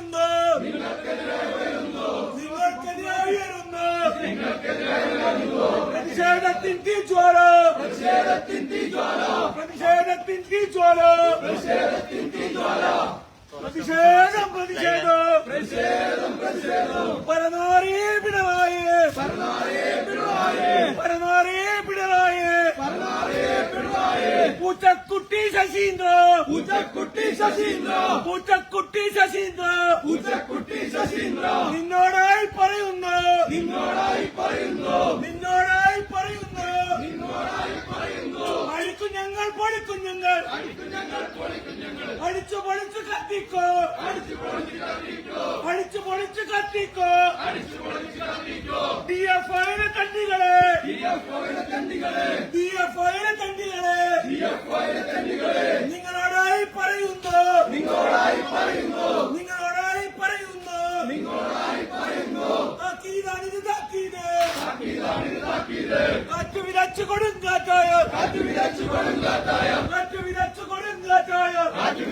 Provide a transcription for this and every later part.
ഉയരുന്നു. നിങ്ങൾക്കെതിരെ ഉയരുന്നു. പ്രതിഷേധത്തിൻ തീജ്വാല പ്രതിഷേധത്തിൻ തീജ്വാല പ്രതിഷേധത്തിൻ തീജ്വാല പ്രതിഷേധത്തിൻ തീജ്വാല പ്രതിഷേധം പ്രതിഷേധം പ്രതിഷേധം പ്രതിഷേധം പരനാറി പിണറായി പരനാരേ പിണറായി പരനാറി പിണറായി പരനാരേ പിണറായി പൂച്ചക്കുട്ടി ശശീന്ദ്ര പൂച്ചക്കുട്ടി ശശീന്ദ്ര പൂച്ചക്കുട്ടി ശശീന്ദ്ര പൂച്ചക്കുട്ടി ശശീന്ദ്ര നിന്നോടായി പറയുന്നു നിന്നോടായി പറയുന്നു നിന്നോടായി പറയുന്നു നിന്നോടായി പറയുന്നു അഴിക്കും ഞങ്ങൾ പൊളിക്കും ഞങ്ങൾ അടിക്കും ഞങ്ങൾ പൊളിക്കും ഞങ്ങൾ അടിച്ചു പൊളിച്ച് കത്തിക്കോ. അടിച്ചു പൊളിച്ച് കത്തിക്കോ. ഡി എഫ് ഐയുടെ തണ്ടികളെ. ഡി എഫ് ഒയുടെ തണ്ടികളെ. നിങ്ങളോടായി പറയുന്നു. നിങ്ങളോടായി പറയുന്നു. നിങ്ങളോടായി പറയുന്നു നിങ്ങളോടായി പറയുന്നു താക്കീതാണിത് താക്കീത്. താക്കീതാണിത് താക്കീത് കാറ്റ് വിതച്ചു കൊടുങ്കാറ്റായ കാറ്റ് വിതച്ചു കൊടുങ്കാറ്റായ കാറ്റ് വിതച്ചു കൊടുങ്കാറ്റായ കാറ്റ്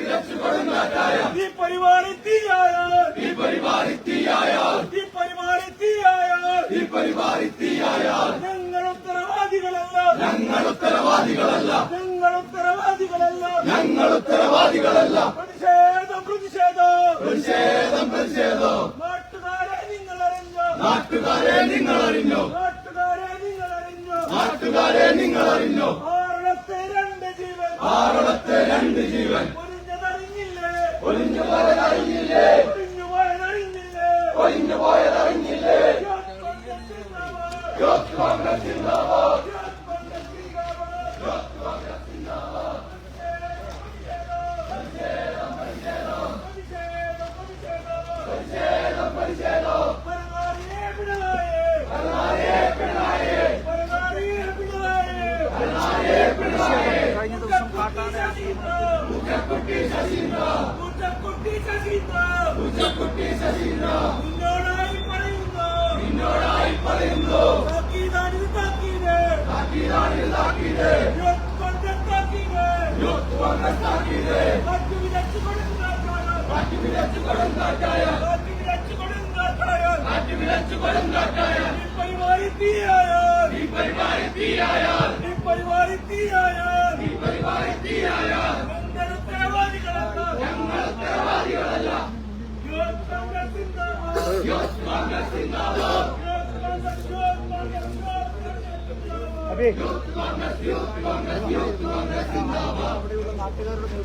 വിതച്ചു കൊടുങ്കാറ്റായ ഈ പരിപാടി തീയായ ഈ പരിപാടി തീയായാൽ. ഈ പരിപാടി തീയായ ഈ പരിപാടി തീയായാൽ. ഞങ്ങൾ ഉത്തരവാദികളല്ല. ഞങ്ങൾ ഉത്തരവാദികളല്ല. ഞങ്ങൾ ഉത്തരവാദികളല്ല. ഞങ്ങൾ ഉത്തരവാദികളല്ല. പ്രതിഷേധം പ്രതിഷേധം. പ്രതിഷേധം പ്രതിഷേധം. നാട്ടുകാരെ നിങ്ങൾ അറിഞ്ഞോ? നാട്ടുകാരെ നിങ്ങൾ അറിഞ്ഞോ? നാട്ടുകാരെ നിങ്ങൾ അറിഞ്ഞോ? നാട്ടുകാരെ നിങ്ങൾ അറിഞ്ഞോ? ആറളത്തെ രണ്ട് ജീവൻ. ആറളത്തെ രണ്ട് ജീവൻ. പോയതറിഞ്ഞില്ലേ? ഒഴിഞ്ഞു പോയതറിഞ്ഞില്ലേ? യൂത്ത് കോൺഗ്രസ് സിന്ദാബാദ് കഴിഞ്ഞ ദിവസം കാട്ടാനെ കുട്ടി ശശീന്ദ്ര കുട്ടി ശശീന്ദ്ര കുട്ടി ശശീന്ദ്ര നിന്നോടായി പറയുന്നു നിന്നോടായി പറയുന്നു താക്കീതാണിത് താക്കീത് താക്കീതാണിത് താക്കീത് യൂത്ത് കോൺഗ്രസ് താക്കീത് യൂത്ത് കോൺഗ്രസ് താക്കീത് കാറ്റ് വിതച്ചു കൊടുങ്കാറ്റായ കാറ്റ് വിതച്ചു കൊടുങ്കാറ്റായ കാറ്റ് വിതച്ചു കൊടുങ്കാറ്റായ കാറ്റ് വിതച്ചു കൊടുങ്കാറ്റായ പരിപാടി തീയായ ഈ പരിപാടി തീയായാൽ ഈ പരിപാടി തീയായ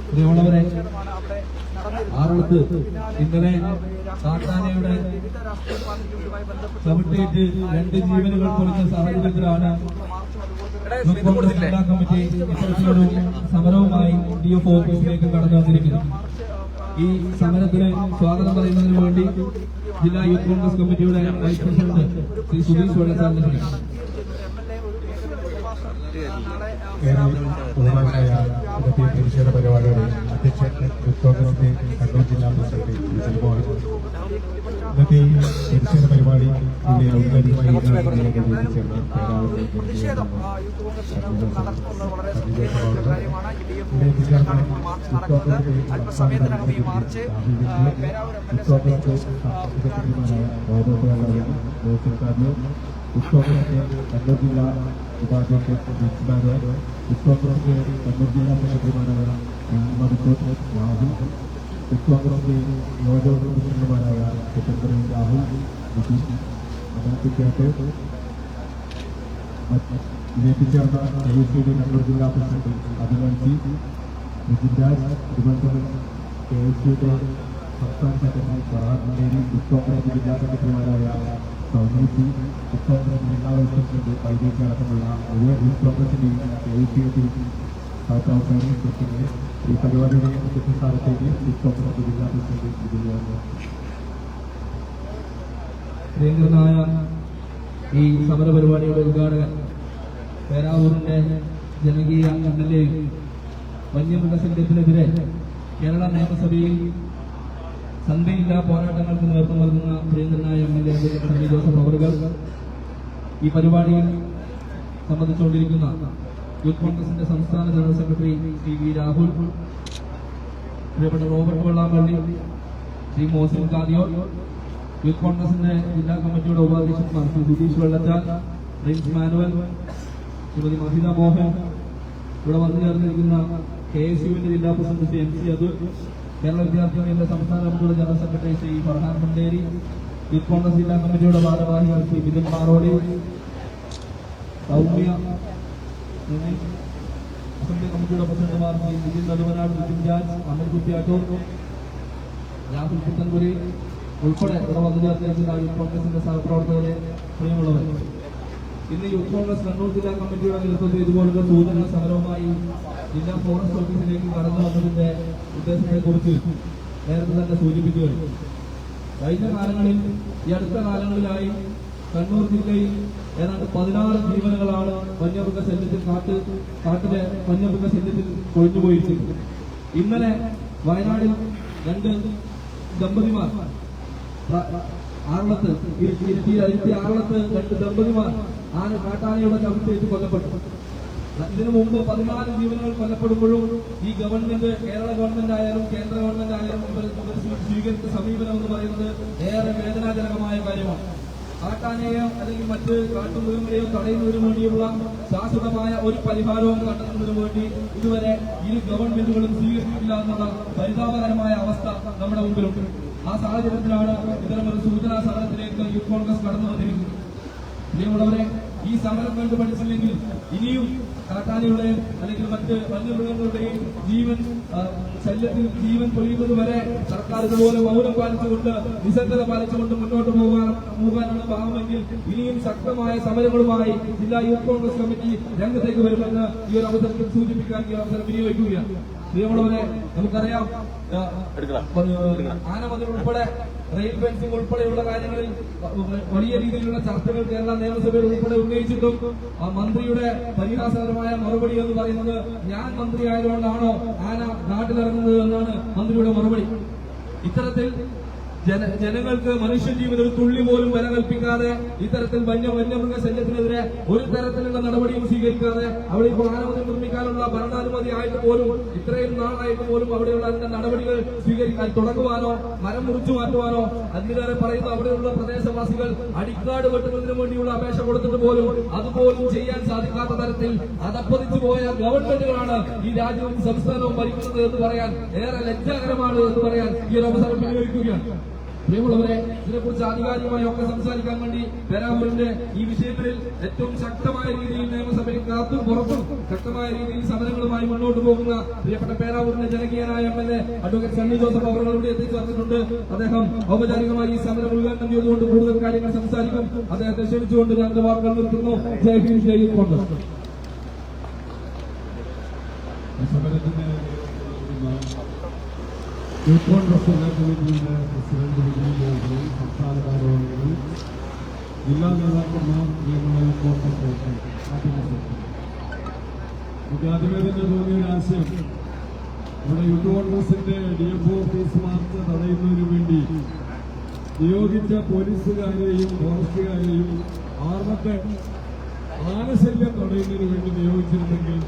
പ്രിയമുള്ളവരെ ആറളത്ത് ഇന്നലെ കാട്ടാനയുടെ ചവിട്ടേറ്റ് രണ്ട് ജീവനുകൾ കുറഞ്ഞ സാഹചര്യത്തിലാണ് യൂത്ത് കോൺഗ്രസ് ജില്ലാ കമ്മിറ്റി ഇത്തരത്തിലൊരു സമരവുമായി ഡി എഫ് ഓഫീസിലേക്ക് കടന്നു വന്നിരിക്കുന്നത്. ഈ സമരത്തിന് സ്വാഗതം പറയുന്നതിന് വേണ്ടി ജില്ലാ യൂത്ത് കോൺഗ്രസ് കമ്മിറ്റിയുടെ വൈസ് പ്രസിഡന്റ് ശ്രീ സുധീഷ് വെള്ളസാറിന്റെ പ്രതിഷേധ പരിപാടിയുടെ അധ്യക്ഷൻ യൂത്ത് കോൺഗ്രസ് കണ്ണൂർ ജില്ലാ പ്രസിഡന്റ് ഇന്നത്തെ പ്രതിഷേധ പരിപാടി ഇതിന്റെ ഔദ്യോഗികമായി ഒരു കാര്യമാണ്. ഈ മാർച്ച് അല്പസമയത്തിനകം ഈ മാർച്ച് ആ, പേരാവൂർ എം എൽ എ സെക്രട്ടറിമാരായ ഗോതോട്ടുകാരായ ജോസഫ് ഉത്സവത്തിന്റെ കണ്ണൂർ ജില്ലാ ഉപാധ്യക്ഷൻ പ്രിൻസിപ്പാൽ ഉത്സവത്തിന്റെ കണ്ണൂർ ജില്ലാ സെക്രട്ടറിമാരായ മധുക്കോട്ട് രാഹുൽ ഉത്സവത്തിന്റെ യോജന പ്രസിഡന്റുമാരായ സെക്രട്ടറി രാഹുൽ നിതീഷ് അനാത്തിക്കാട്ട് എത്തിച്ചേർന്ന എ സി ഡി കണ്ണൂർ ജില്ലാ പ്രസിഡന്റ് അഭിനന്ദി നിതിൻരാജ് തിരുവനന്തപുരം കെ എസ് യുടെ സംസ്ഥാന സെക്രട്ടറി ഫറാദ് മലേരി ഉത്സവങ്ങളുടെ ജില്ലാ സെക്രട്ടറിമാരായ സൗനീസി ഉത്സവങ്ങളുടെ ജില്ലാ വൈസ് പ്രസിഡന്റ് വൈദ്യുതി അടക്കമുള്ള മുഴുവൻ യൂത്ത് കോൺഗ്രസിന്റെയും കെ എസ് യുടെ സൗത്ത് ഔട്ട്സൈഡിംഗ് സെക്രട്ടറി ഈ പരിപാടിയുടെ മുഖ്യ സ്ഥാനത്തേക്ക് യൂത്ത് കോൺഗ്രസ് ജില്ലാ പ്രസിഡന്റ് പ്രിയങ്കരനായ ഈ സമരപരിപാടിയുടെ ഉദ്ഘാടകൻ പേരാവൂരിന്റെ ജനകീയ എം എൽ എ വന്യമൃഗസംഘത്തിനെതിരെ കേരള നിയമസഭയിൽ സന്ധിയില്ലാ പോരാട്ടങ്ങൾക്ക് നേതൃത്വം നൽകുന്ന പ്രിയങ്കരനായ എം എൽ എ ജോസഫ് അവറുകൾ ഈ പരിപാടിയിൽ സംബന്ധിച്ചുകൊണ്ടിരിക്കുന്ന യൂത്ത് കോൺഗ്രസിന്റെ സംസ്ഥാന general secretary Shri V Rahul പ്രിയപ്പെട്ട റോബർട്ട് വെള്ളാമ്പള്ളി ശ്രീ മോസിൻ കാദിയോ യൂത്ത് കോൺഗ്രസിന്റെ ജില്ലാ കമ്മിറ്റിയുടെ ഉപാധ്യക്ഷന്മാർ ശ്രീ സുധീഷ് വെള്ളച്ചാൽ പ്രിൻസ് മാനുവൽ ശ്രീമതി മഹിത മോഹൻ ഇവിടെ വന്നു ചേർന്നിരിക്കുന്ന കെ എസ് യുവിന്റെ ജില്ലാ president Shri M C Athul Kerala വിദ്യാർത്ഥി യൂണിയന്റെ സംസ്ഥാന കമ്മിറ്റിയുടെ general secretary Shri Farhan Munderi youth congress ജില്ലാ കമ്മിറ്റിയുടെ ഭാരവാഹികൾ ശ്രീ ബിപിൻ പാറോളി സൗമ്യ അസംബ്ലി കമ്മിറ്റിയുടെ പ്രസിഡന്റുമാർ ശ്രീ നിതിൻ നടുവനാട് നിതിൻ ജാജ് അമൽ കുത്തിയാട്ടൂർ രാഹുൽ പുത്തൻപുരി ഉൾപ്പെടെ ഇവിടെ വന്നു ചേർന്നിരിക്കുന്ന യൂത്ത് കോൺഗ്രസിന്റെ സഹപ്രവർത്തകരെ പ്രിയമുള്ളവർ ഇന്ന് യൂത്ത് കോൺഗ്രസ് കണ്ണൂർ ജില്ലാ കമ്മിറ്റിയുടെ നേതൃത്വത്തിൽ ഇതുപോലുള്ള സൂചന സമരവുമായി ജില്ലാ ഫോറസ്റ്റ് ഓഫീസിലേക്ക് കടന്നു വന്നതിന്റെ കുറിച്ച് നേരത്തെ തന്നെ സൂചിപ്പിക്കുകയാണ് കഴിഞ്ഞ കാലങ്ങളിൽ ഈ അടുത്ത കാലങ്ങളിലായി കണ്ണൂർ ജില്ലയിൽ ഏതാണ്ട് പതിനാറ് ജീവനുകളാണ് വന്യമൃഗ ശല്യത്തിൽ കാട്ട് കാട്ടിലെ വന്യമൃഗ ശല്യത്തിൽ കൊഴിഞ്ഞുപോയിരിക്കുന്നത് ഇന്നലെ വയനാടിൽ രണ്ട് ദമ്പതിമാർ ആറളത്ത് ഇരുപത്തി ആറളത്ത് രണ്ട് ദമ്പതിമാർ ആന കാട്ടാനയുടെ ചവിട്ടേറ്റ് കൊല്ലപ്പെട്ടു. ഇതിനു മുമ്പ് പതിനാല് ജീവനുകൾ കൊല്ലപ്പെടുമ്പോഴും ഈ ഗവൺമെന്റ് കേരള ഗവൺമെന്റ് ആയാലും കേന്ദ്ര ഗവൺമെന്റ് ആയാലും സ്വീകരിച്ച സമീപനം എന്ന് പറയുന്നത് ഏറെ വേദനാജനകമായ കാര്യമാണ്. കാട്ടാനയെയോ അല്ലെങ്കിൽ മറ്റ് കാട്ടുമൃഗങ്ങളെയോ തടയുന്നതിനു വേണ്ടിയുള്ള ശാശ്വതമായ ഒരു പരിഹാരവും കണ്ടെത്തുന്നതിനു വേണ്ടി ഇതുവരെ ഇരു ഗവൺമെന്റുകളും സ്വീകരിച്ചിട്ടില്ല എന്നുള്ള പരിതാപകരമായ അവസ്ഥ നമ്മുടെ മുമ്പിലുണ്ട്. ആ സാഹചര്യത്തിലാണ് ഇത്തരമൊരു സൂചനാ സമരത്തിലേക്ക് യൂത്ത് കോൺഗ്രസ് കടന്നു വന്നിരിക്കുന്നത്. പ്രിയമുള്ളവരെ ഈ സമരം കണ്ടു പഠിച്ചില്ലെങ്കിൽ ഇനിയും കാട്ടാനയുടെ അല്ലെങ്കിൽ മറ്റ് വന്യമൃഗങ്ങളുടെയും ജീവൻ ശല്യത്തിൽ ജീവൻ പൊഴിയുന്നത് വരെ സർക്കാർ ഇതുപോലെ മൗനം പാലിച്ചുകൊണ്ട് നിസ്സംഗത പാലിച്ചുകൊണ്ട് മുന്നോട്ട് പോകാൻ പോകാനാണ് ഭാവമെങ്കിൽ ഇനിയും ശക്തമായ സമരങ്ങളുമായി ജില്ലാ യൂത്ത് കോൺഗ്രസ് കമ്മിറ്റി രംഗത്തേക്ക് വരുമെന്ന് ഈ ഒരു അവസരത്തിൽ സൂചിപ്പിക്കാൻ ഈ അവസരം വിനിയോഗിക്കുകയാണ്. പ്രിയമുള്ളവരെ നമുക്കറിയാം ആനമതിൽ ഉൾപ്പെടെ റെയിൽ ഫെൻസിംഗ് ഉൾപ്പെടെയുള്ള കാര്യങ്ങളിൽ വലിയ രീതിയിലുള്ള ചർച്ചകൾ കേരള നിയമസഭയിൽ ഉൾപ്പെടെ ഉന്നയിച്ചിട്ടും ആ മന്ത്രിയുടെ പരിഹാസകരമായ മറുപടി എന്ന് പറയുന്നത് ഞാൻ മന്ത്രി ആയതുകൊണ്ടാണോ ആന നാട്ടിലിറങ്ങുന്നത് എന്നാണ് മന്ത്രിയുടെ മറുപടി. ഇത്തരത്തിൽ ജന ജനങ്ങൾക്ക് മനുഷ്യജീവൻ ഒരു തുള്ളി പോലും വില കൽപ്പിക്കാതെ ഇത്തരത്തിൽ വന്യ വന്യമൃഗ ശല്യത്തിനെതിരെ ഒരു തരത്തിലുള്ള നടപടിയും സ്വീകരിക്കാതെ അവിടെ ഇപ്പോൾ ആനമതി നിർമ്മിക്കാനുള്ള ഭരണാനുമതി ആയിട്ട് പോലും ഇത്രയും നാളായിട്ട് പോലും അവിടെയുള്ള അതിന്റെ നടപടികൾ സ്വീകരിക്കാൻ തുടങ്ങുവാനോ മരം മുറിച്ചു മാറ്റുവാനോ അതിലേറെ പറയുന്ന അവിടെയുള്ള പ്രദേശവാസികൾ അടിക്കാട് വെട്ടുന്നതിന് വേണ്ടിയുള്ള അപേക്ഷ കൊടുത്തിട്ട് പോലും അതുപോലും ചെയ്യാൻ സാധിക്കാത്ത തരത്തിൽ അതപ്പതിച്ചു പോയ ഗവൺമെന്റുകളാണ് ഈ രാജ്യവും സംസ്ഥാനവും ഭരിക്കുന്നത് എന്ന് പറയാൻ ഏറെ ലജ്ജാകരമാണ് എന്ന് പറയാൻ ഈ ഒരു അവസരം വിനിയോഗിക്കുകയാണ്. പ്രിയമുള്ളവരെ ഇതിനെക്കുറിച്ച് ആധികാരികമായി ഒക്കെ സംസാരിക്കാൻ വേണ്ടി പേരാവൂരിന്റെ ഈ വിഷയത്തിൽ ഏറ്റവും ശക്തമായ രീതിയിൽ നിയമസഭയിൽ കാത്തും പുറത്തും ശക്തമായ രീതിയിൽ സമരങ്ങളുമായി മുന്നോട്ട് പോകുന്ന പ്രിയപ്പെട്ട പേരാവൂരിന്റെ ജനകീയനായ M L A advocate Sunny Joseph അവർ ഇവിടെ അദ്ദേഹം ഔപചാരികമായി ഈ സമരം ഉദ്ഘാടനം ചെയ്തുകൊണ്ട് കൂടുതൽ കാര്യങ്ങൾ സംസാരിക്കും. അദ്ദേഹത്തെ ക്ഷണിച്ചുകൊണ്ട് എന്റെ വാക്കുകൾ നിർത്തുന്നു. ജയ് ഹിന്ദ് ജയ് ഈ സമരത്തിന് യൂത്ത് ജില്ലാ കമ്മിറ്റിയുടെ പ്രസിഡന്റ് വിജയ് സംസ്ഥാന ജില്ലാ നേതാക്കന്മാർ പ്രവർത്തകർ മാധ്യമ നമുക്ക് ആദ്യമേ തന്നെ തോന്നിയ ഒരു ആശയം നമ്മുടെ യൂത്ത് കോൺഗ്രസിന്റെ ഡി എഫ് ഓഫീസ് മാർച്ച് തടയുന്നതിന് വേണ്ടി നിയോഗിച്ച പോലീസുകാരെയും ഫോറസ്റ്റുകാരെയും ആർമത്തെ ആനശല്യം തടയുന്നതിന് വേണ്ടി നിയോഗിച്ചിരുന്നെങ്കിൽ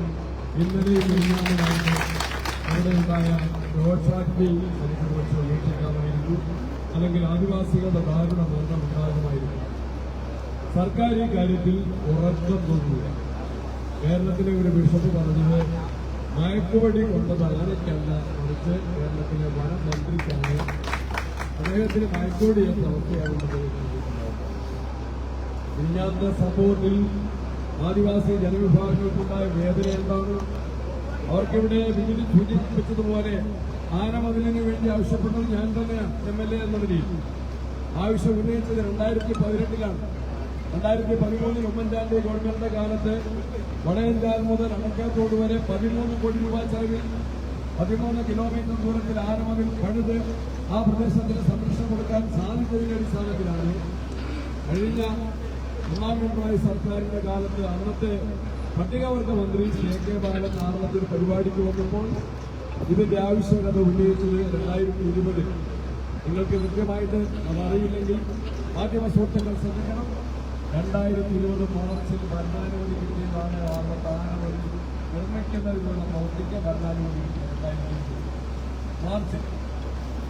ഇന്നലെയും മിനിഞ്ഞാന്നുമായിട്ട് ഉണ്ടായ റോഡ്സാക്ടി നമുക്ക് കുറച്ച് ഉപേക്ഷിക്കാമായിരുന്നു അല്ലെങ്കിൽ ആദിവാസികളുടെ ദാരുണ മരണം ഉണ്ടാകുമായിരുന്നു. സർക്കാർ ഈ കാര്യത്തിൽ ഉറക്കം തോന്നുക കേരളത്തിലെ ഒരു ബിഷപ്പ് പറഞ്ഞത് മയക്കുവടി കൊണ്ടത് ആനയ്ക്കല്ല മറിച്ച് കേരളത്തിലെ വനം മന്ത്രിക്കാണ് അദ്ദേഹത്തിന് മയക്കുവടി എന്ന അവസ്ഥയാണ് ഇല്ലാത്ത സംഭവത്തിൽ ആദിവാസി ജനവിഭാഗങ്ങൾക്കുണ്ടായ വേദന എന്താണ് അവർക്കിവിടെ വിജിൽ സൂചിപ്പിച്ചതുപോലെ ആനമതിലിന് വേണ്ടി ആവശ്യപ്പെട്ടത് ഞാൻ തന്നെയാണ് എം എൽ എ എന്ന നിലയിൽ. ആവശ്യം ഉന്നയിച്ചത് രണ്ടായിരത്തി പതിനെട്ടിലാണ് രണ്ടായിരത്തി പതിമൂന്നിൽ ഉമ്മൻചാണ്ടി ഗവൺമെന്റിന്റെ കാലത്ത് വടയഞ്ചാൽ മുതൽ അണക്കാത്തോട് വരെ പതിമൂന്ന് കോടി രൂപ ചെലവിൽ പതിമൂന്ന് കിലോമീറ്റർ ദൂരത്തിൽ ആനമതിൽ കഴുത് ആ പ്രദേശത്തിന് സംരക്ഷണം കൊടുക്കാൻ സാധിച്ചതിന്റെ അടിസ്ഥാനത്തിലാണ് കഴിഞ്ഞ ഒന്നാം പിണറായി സർക്കാരിന്റെ കാലത്ത് അന്നത്തെ പട്ടികവർഗ മന്ത്രി എ കെ ബാലൻ നാളത്തെ പരിപാടിക്ക് വന്നപ്പോൾ ഇതിന്റെ ആവശ്യകത ഉന്നയിച്ചത് രണ്ടായിരത്തി ഇരുപതിൽ നിങ്ങൾക്ക് കൃത്യമായിട്ട് അതറിയില്ലെങ്കിൽ മാധ്യമ സുഹൃത്തുക്കൾ ശ്രദ്ധിക്കണം. രണ്ടായിരത്തി ഇരുപത് മാർച്ചിൽ ഭരണാനുമതി കിട്ടിയതാണ് ആ സ്ഥാനങ്ങളിൽ നിർമ്മിക്കുന്നതിനുള്ള പ്രവർത്തിക്ക് ഭരണാനുമതി കിട്ടിയത് മാർച്ചിൽ.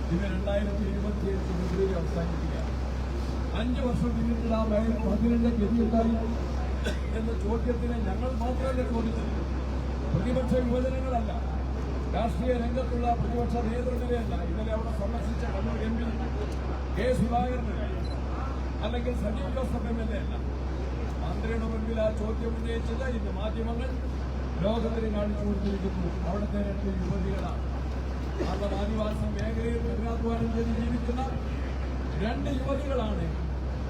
ഇത് രണ്ടായിരത്തി ഇരുപത്തി അഞ്ച് ഫെബ്രുവരി അവസാനിക്കുകയാണ് അഞ്ച് വർഷം പിന്നിട്ട് ആ വയൽ പതിനെട്ട് ഗതിയുണ്ടായി എന്ന ചോദ്യത്തിന് ഞങ്ങൾ മാത്രമല്ല ചോദിച്ചത്? പ്രതിപക്ഷ യുവജനങ്ങളല്ല രാഷ്ട്രീയ രംഗത്തുള്ള പ്രതിപക്ഷ നേതൃനിരയല്ല. ഇന്നലെ അവിടെ സന്ദർശിച്ച കണ്ണൂർ എം പി കെ സുധാകരനല്ല അല്ലെങ്കിൽ Sajeev Joseph M L A അല്ല. മന്ത്രിയുടെ മുൻപിൽ ആ ചോദ്യം ഉന്നയിച്ചത് ഇന്ന് മാധ്യമങ്ങൾ ലോകത്തിന് കാണിച്ചു കൊടുത്തിരിക്കുന്നു. അവിടുത്തെ രണ്ട് യുവതികളാണ്. അവരുടെ ആദിവാസി മേഖലയിൽ കഠിനാധ്വാനം ചെയ്ത് ജീവിക്കുന്ന രണ്ട് യുവതികളാണ്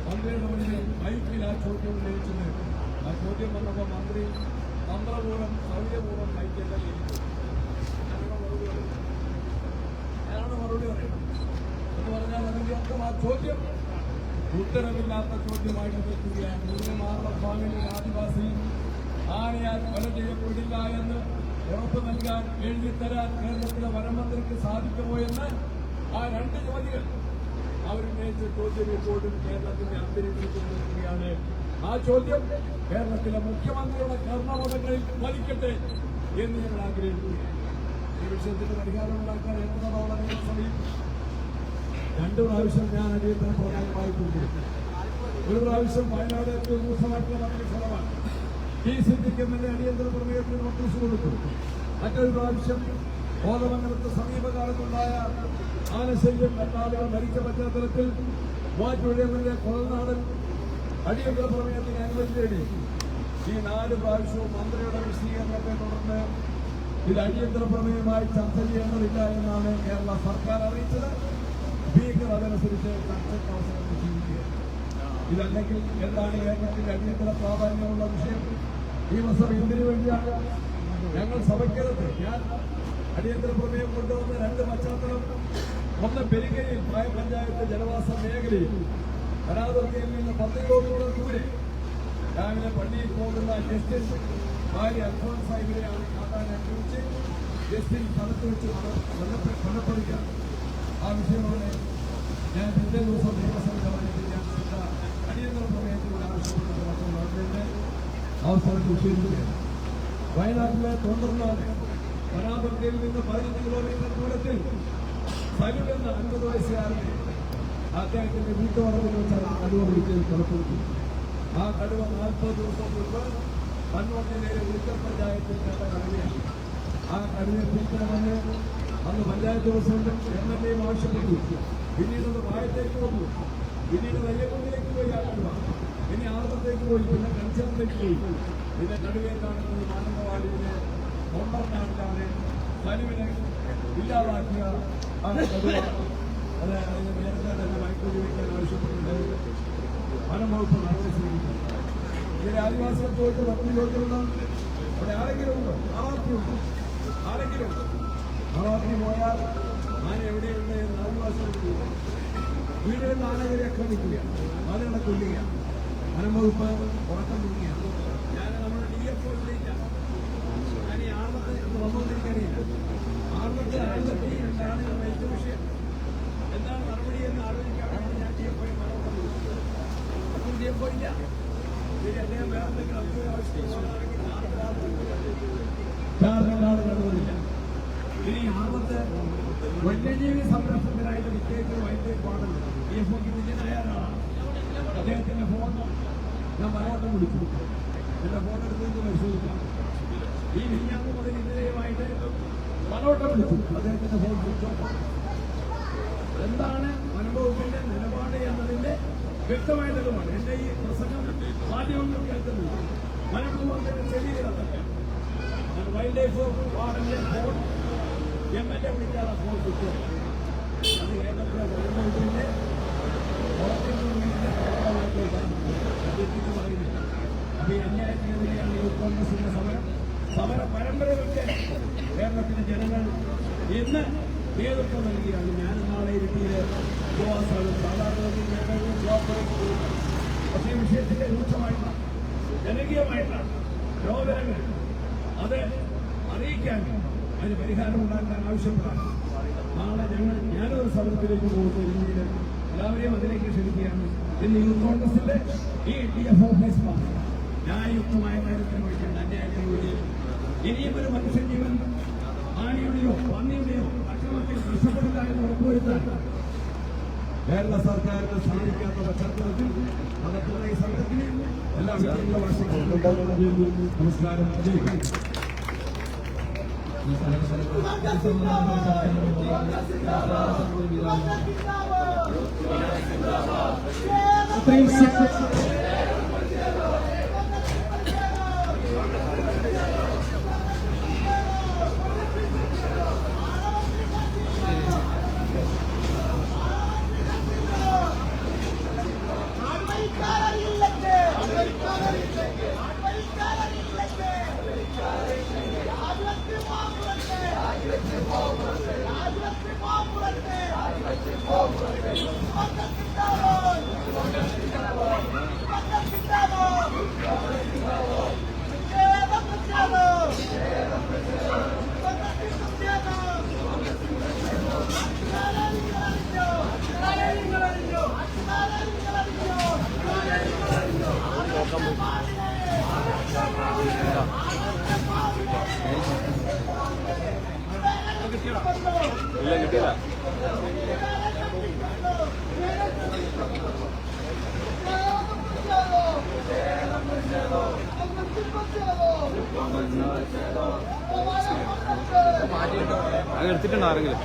മന്ത്രിയുടെ മുന്നിൽ ബൈക്കിൽ ആ ചോദ്യം ഉന്നയിച്ചത്. ആ ചോദ്യം വന്നപ്പോൾ മന്ത്രി തന്ത്രപൂർവം സൗകര്യപൂർവം മൈക്കിന്റെ ഞാനാണ് മറുപടി പറയുന്നത് എന്ന് പറഞ്ഞാൽ അതിന്റെ ആ ചോദ്യം ഉത്തരവില്ലാത്ത ചോദ്യമായിട്ട് നിൽക്കുകയാണ്. മൂന്ന് ഫാമിലി ആദിവാസി ആനയാൽ കൊല ചെയ്യപ്പെടില്ല എന്ന് ഉറപ്പ് നൽകാൻ എഴുതിത്തരാൻ കേരളത്തിലെ വനമന്ത്രിക്ക് സാധിക്കുമോ എന്ന് ആ രണ്ട് ജോലികൾ അവരുന്നയിച്ച ചോദ്യം ഇപ്പോഴും കേരളത്തിന്റെ അന്തരീക്ഷത്തിൽ നിൽക്കുകയാണ്. ആ ചോദ്യം കേരളത്തിലെ മുഖ്യമന്ത്രിയുടെ കർണമതങ്ങളിൽ വലിക്കട്ടെ എന്ന് ഞങ്ങൾ ആഗ്രഹിക്കുന്നു. ഈ വിഷയത്തിന് പരിഹാരം ഉണ്ടാക്കാൻ എത്ര തവണ സമയം രണ്ടു പ്രാവശ്യം ഞാൻ അടിയന്തര പ്രധാനമായി കൊണ്ടിരുന്നു ഒരു പ്രാവശ്യം വയനാട് രൂക്ഷമായിട്ടുള്ള മറ്റൊരു സ്ഥലമാണ് ടി സിദ്ദിഖ് എം എൽ അടിയന്തര പ്രമേയത്തിന് നോട്ടീസ് കൊടുത്തു. മറ്റൊരു പ്രാവശ്യം കോതമംഗലത്ത് സമീപകാലത്തുണ്ടായ ആനശല്യം രണ്ടാളുകൾ മരിച്ച പശ്ചാത്തലത്തിൽ മാറ്റുഴിയമ്മന്റെ എം അടിയന്തര പ്രമേയത്തിന് അനുമതി തേടി ഈ നാല് പ്രാവശ്യവും മന്ത്രിയുടെ വിശദീകരണത്തെ തുടർന്ന് ഇത് അടിയന്തര പ്രമേയമായി ചർച്ച ചെയ്യേണ്ടതില്ല എന്നാണ് കേരള സർക്കാർ അറിയിച്ചത്. സ്പീക്കർ അതനുസരിച്ച് ചർച്ചയ്ക്ക് അവസരം നിശ്ചയിക്കുകയാണ് ഇതല്ലെങ്കിൽ എന്താണ് കേരളത്തിന്റെ അടിയന്തര പ്രാധാന്യമുള്ള വിഷയം? നിയമസഭ എന്തിനു വേണ്ടിയാണ്? ഞങ്ങൾ സഭയ്ക്കകത്ത് ഞാൻ അടിയന്തര പ്രമേയം കൊണ്ടുവന്ന രണ്ട് പശ്ചാത്തലം. ഒന്ന് പെരിങ്ങയിൽ പ്രായ പഞ്ചായത്ത് ജനവാസ മേഖലയിൽ. വനാതിർത്തിയിൽ നിന്ന് പത്ത് കിലോമീറ്റർ ദൂരെ രാവിലെ പള്ളിയിൽ പോകുന്ന ജസ്റ്റിസ് ഭാര്യ അൽഫോൻസ് സാഹിബിനെയാണ് കാണാൻ അനുഭവിച്ച് ജസ്റ്റിസ് സ്ഥലത്ത് വെച്ച് കൊല്ലപ്പെ- കൊല്ലപ്പെടുക ആ വിഷയമാണ് ഞാൻ പിറ്റേ ദിവസം നിയമസഭ ഗവൺമെന്റ് ഞാൻ ചെയ്ത അടിയന്തര പ്രമേയത്തിലൂടെ ആവശ്യപ്പെട്ട ഗവൺമെന്റ് അവസരം നിഷേധിക്കുകയാണ് വയനാട്ടിലെ തൊണ്ടർനാട് വനാതിർത്തിയിൽ നിന്ന് പതിനഞ്ച് കിലോമീറ്റർ ദൂരത്തിൽ സനുവെന്ന അൻപത് വയസ്സുകാരനെ അദ്ദേഹത്തിന്റെ വീട്ടുവളപ്പിൽ വെച്ചാണ് കടുവ പിടിച്ച് കൊലപ്പെടുത്തി ആ കടുവ നാൽപ്പത് ദിവസം മുൻപ് കണ്ണൂർ ജില്ലയിലെ ഉളിക്കൽ പഞ്ചായത്തിൽ കേട്ട കടുവയാണ് ആ കടുവയെ പിടിക്കണമെന്ന് അന്ന് പഞ്ചായത്ത് പ്രസിഡന്റും എം എൽ എയും ആവശ്യപ്പെട്ടു. പിന്നീട് അത് വായത്തേക്ക് വന്നു. പിന്നീട് നെയ്യക്കുന്നിലേക്ക് പോയി ആ കടുവ. പിന്നെ ആർത്തത്തേക്ക് പോയി പിന്നെ കഞ്ചറിലേക്ക് പോയി. പിന്നെ കടുവയെ കാണുന്നത് മാനന്തവാടിയിലെ കൊണ്ടർനാട്ടിലാണ് കനുവിനെ ഇല്ലാതാക്കിയ ആ കടുവ. അത് അതിന് നേരത്തെ തന്നെ മയക്കൂലി വയ്ക്കാൻ ആവശ്യപ്പെട്ടിട്ടുണ്ട് വനം വകുപ്പ് നടപടി സ്വീകരിക്കും ഇതിലെ ആദിവാസികൾ പോയിട്ട് പത്ത് ചോദ്യമുണ്ടോ അവിടെ ആരെങ്കിലും ഉണ്ടോ ആറാത്തിയുണ്ടോ ആരെങ്കിലും ഉണ്ടോ ആറാത്തി പോയാൽ ആന എവിടെയുണ്ട് എന്ന് ആദിവാസികൾ ചോദിക്കും. വീടുകളിൽ ആനകളെ ആക്രമിക്കുകയാണ് ആനകളെ കൊല്ലുകയാണ് വനം നമ്മുടെ ഡി ഞാൻ ഈ ആർന്നത്തെ ഇത് വന്നുകൊണ്ടിരിക്കുകയാണ് ആർന്നത്തെ ആയിരത്തി രണ്ടാണ് മരിച്ച വിഷയം എന്താണ് നടപടി എന്ന് ആലോചിക്കാൻ വേണ്ടി ഞാൻ ഡി എഫ് ഐ അപ്പോൾ ഡി എഫ് ഒ ഇല്ല ഇതിന് അദ്ദേഹം വേറെ എന്തെങ്കിലും അഭിപ്രായം ആവശ്യപ്പെടുകയാണെങ്കിൽ ചാർജാണ് കണ്ടുവരില്ല ഇനി ആമത്തെ വന്യജീവി സംരക്ഷണത്തിനായിട്ട് നിശ്ചയിച്ച വൈദ്യുതി പാടല്ല ഈ എഫ് വിജയനായ ഒരാളാണ് അദ്ദേഹത്തിന്റെ ഫോൺ ഞാൻ പലവട്ടം വിളിച്ചു എന്റെ ഫോൺ എടുത്ത് പരിശോധിക്കാം ഈ വിഞ്ഞാന്ന് മുതൽ ഇന്നലെയുമായിട്ട് പലവട്ടം വിളിച്ചു അദ്ദേഹത്തിന്റെ ഫോൺ സ്വിച്ച് എന്താണ് വനംവകുപ്പിന്റെ നിലപാട് എന്നതിന്റെ വ്യക്തമായ നിലപാട് എന്റെ ഈ പ്രസംഗം മാധ്യമങ്ങൾ കേൾക്കുന്നുണ്ട്. വനംവകുപ്പിന്റെ ചെടികളൊക്കെ വൈൽഡ് ലൈഫ് വാർഡന്റെ ഫോൺ എം എൽ എ വിളിക്കാതെ ഫോൺ ഓഫ് അത് കേരളത്തിലെ പറയുന്നില്ല അപ്പൊ അന്യായത്തിനെതിരെയാണ് യൂത്ത് കോൺഗ്രസിന്റെ സമരം. സമര പരമ്പരകൾക്ക് കേരളത്തിലെ ജനങ്ങൾ ഇന്ന് നേതൃത്വം നൽകിയാണ്. ഞാൻ നാളെ ഇരിട്ടിയിലെ ഉപവാസമാണ് സാധാരണ ജനങ്ങളും കോർപ്പറേറ്റ് പക്ഷേ വിഷയത്തിന്റെ രൂക്ഷമായിട്ടുള്ള ജനകീയമായിട്ടുള്ള രോഗങ്ങൾ അത് അറിയിക്കാൻ അതിന് പരിഹാരം ഉണ്ടാക്കാൻ ആവശ്യപ്പെടാൻ നാളെ ഞങ്ങൾ ഞാനൊരു സമരത്തിലേക്ക് പോകുന്ന. രീതിയിൽ എല്ലാവരെയും അതിലേക്ക് ക്ഷണിക്കുകയാണ്. ഇന്ന് യൂത്ത് കോൺഗ്രസിന്റെ ഈ ഡി എഫ് ഓഫീസ് ന്യായയുക്തമായ കാര്യത്തിന് വേണ്ടിയാണ് അന്യായത്തിന് വേണ്ടി ഇനിയും ഒരു മനുഷ്യജീവൻ ആണിയുടെയോ പന്നിയുടെയോ അക്രമത്തിൽ നഷ്ടപ്പെടില്ല ഉറപ്പുവരുത്താൻ കേരള സർക്കാരിന് സാധിക്കാത്ത പശ്ചാത്തലത്തിൽ അതൊക്കെ സംഘത്തിന് എല്ലാ വിധത്തിലുള്ള വർഷങ്ങളും നമസ്കാരം. Tem എടുത്തിട്ടുണ്ടോ ആരെങ്കിലും?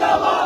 জিন্দাবাদ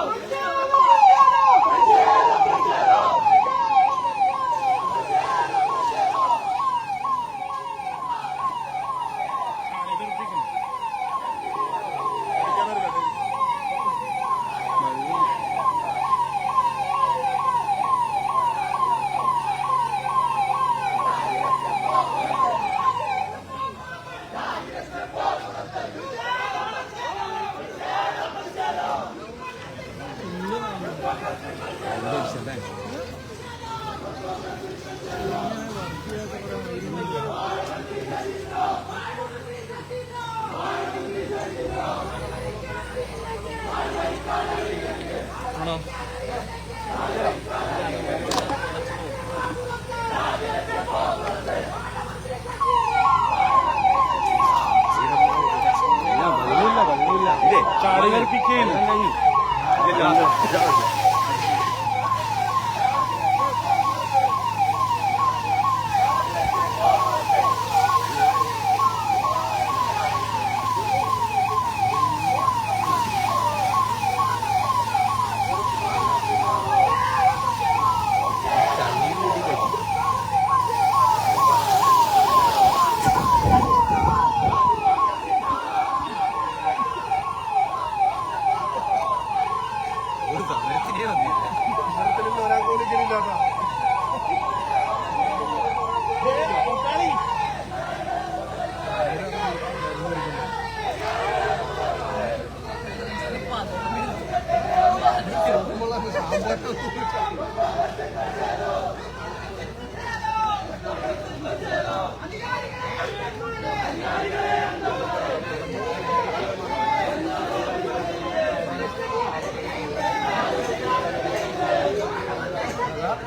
Hakkı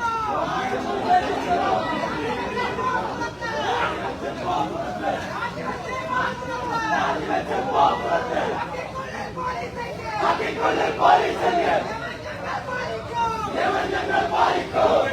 Gönül Polisi'nin! Yemin Gönül Polisi'nin!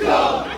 Glory!